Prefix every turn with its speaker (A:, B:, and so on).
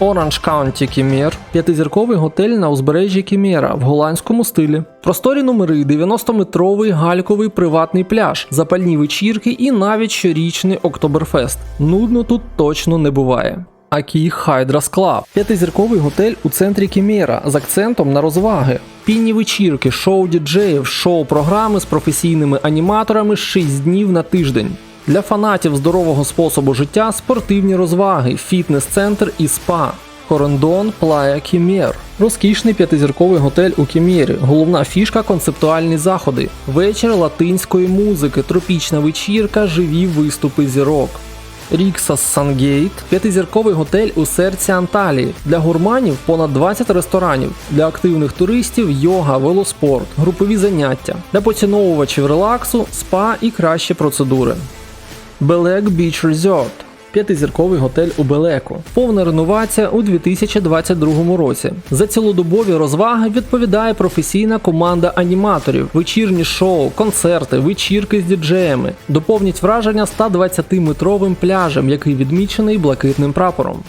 A: Orange County Кімєр – п'ятизірковий готель на узбережжі Кімєра в голландському стилі. Просторі номери, 90-метровий гальковий приватний пляж, запальні вечірки і навіть щорічний Октоберфест. Нудно тут точно не буває. Акі Хайдрас Клаб – п'ятизірковий готель у центрі Кімєра з акцентом на розваги. Пінні вечірки, шоу діджеїв, шоу-програми з професійними аніматорами 6 днів на тиждень. Для фанатів здорового способу життя спортивні розваги, фітнес-центр і спа. Корендон Плая Кімєр. Розкішний п'ятизірковий готель у Кімєрі. Головна фішка концептуальні заходи. Вечір латинської музики, тропічна вечірка, живі виступи зірок. Ріксас Сангейт п'ятизірковий готель у серці Анталії. Для гурманів понад 20 ресторанів, для активних туристів йога, велоспорт, групові заняття, для поціновувачів релаксу, спа і кращі процедури. Белек Біч Resort П'ятизірковий готель у Белеку. Повна реновація у 2022 році. За цілодобові розваги відповідає професійна команда аніматорів, вечірні шоу, концерти, вечірки з діджеями. Доповнять враження 120-метровим пляжем, який відмічений блакитним прапором.